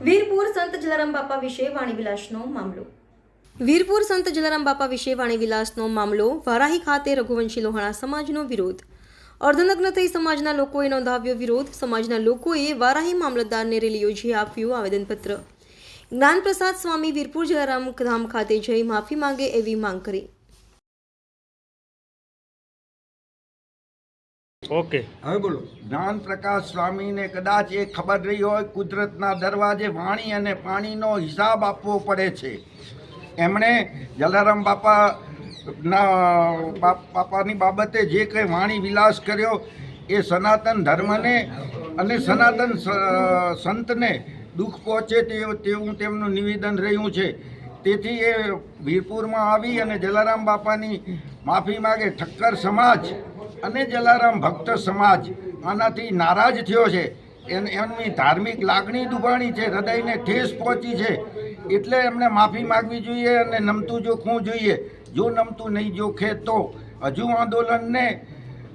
સંત જલારામ બાપા વિશે વાણીવિલાસનો મામલો. વીરપુર સંત જલારામ બાપા વિશે વાણીવિલાસનો મામલો વારાહી ખાતે રઘુવંશી લોહાણા સમાજનો વિરોધ. અર્ધનગ્ન થઈ સમાજના લોકોએ નોંધાવ્યો વિરોધ. સમાજના લોકોએ વારાહી મામલતદારને રેલી યોજી આપ્યું આવેદનપત્ર. જ્ઞાનપ્રસાદ સ્વામી વીરપુર જલારામ ધામ ખાતે જઈ માફી માંગે એવી માંગ કરી. ઓકે. હવે બોલો. જ્ઞાન પ્રકાશ સ્વામીને કદાચ એ ખબર રહી હોય, કુદરતના દરવાજે વાણી અને પાણીનો હિસાબ આપવો પડે છે. એમણે જલારામ બાપા ના બાપાની બાબતે જે કંઈ વાણી વિલાસ કર્યો, એ સનાતન ધર્મને અને સનાતન સંતને દુઃખ પહોંચે તેવું તેમનું નિવેદન રહ્યું છે. તેથી એ વીરપુરમાં આવી અને જલારામ બાપાની માફી માગે ઠક્કર સમાજ અને જલારામ ભક્ત સમાજ આનાથી નારાજ થયો છે. એમની ધાર્મિક લાગણી દુભાણી છે, હૃદયને ઠેસ પહોંચી છે. એટલે એમને માફી માગવી જોઈએ અને નમતું જોખવું જોઈએ. જો નમતું નહીં જોખે તો હજુ આંદોલનને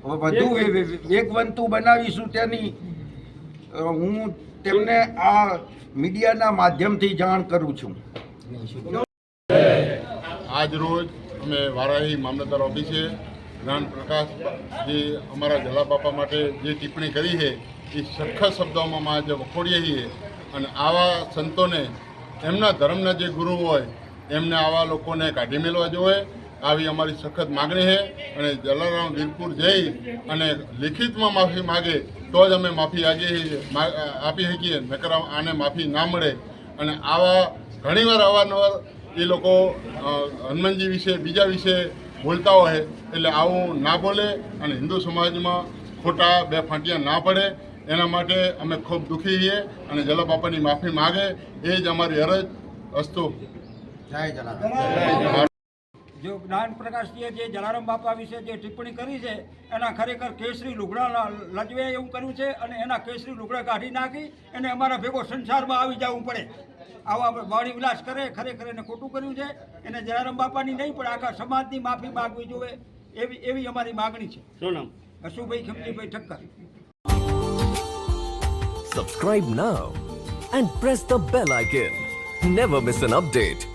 વધુ વેગવંતું બનાવીશું તેની હું તેમને આ મીડિયાના માધ્યમથી જાણ કરું છું. આજ રોજ અમે વારાહી મામલતદાર ઓફિસે જ્ઞાન પ્રકાશ જે અમારા જલા બાપા માટે જે ટિપ્પણી કરી છે, એ સખત શબ્દોમાં માં આજે વખોડીએ છીએ. અને આવા સંતોને, એમના ધર્મના જે ગુરુ હોય, એમને આવા લોકોને કાઢી મેળવા જોઈએ. આવી અમારી સખત માગણી છે. અને જલારામ વીરપુર જઈ અને લિખિતમાં માફી માગે, તો જ અમે માફી આગી આપી શકીએ, નકર આને માફી ના મળે. અને આવા ઘણીવાર અવારનવાર એ લોકો હનુમાનજી વિશે, બીજા વિશે બોલતા હોય એટલે આવું ના બોલે અને હિન્દુ સમાજમાં ખોટા બે ફાંટિયા ના પડે. એના માટે અમે ખૂબ દુઃખી છીએ અને જલા બાપાની માફી માગે. એ જ અમારી અરજ. અસ્તુ. જો જ્ઞાન પ્રકાશજીએ જે જલારામ બાપા વિશે જે ટિપ્પણી કરી છે એના ખરેખર કેસરી લુગડા લજવે એવું કર્યું છે અને એના કેસરી લુગડા કાઢી નાખી અને અમારા ભેગો સંસારમાં આવી જવું પડે. આવા વાણી વિલાસ કરે ખરેખર એને ખોટું કર્યું છે. એને જલારામ બાપાની નહીં પણ આખા સમાજની માફી માગવી જોઈએ એવી એવી અમારી માગણી છે. શું નામ? Ashubhai Khamjibhai Thakkar. Subscribe now and press the bell icon never miss an update.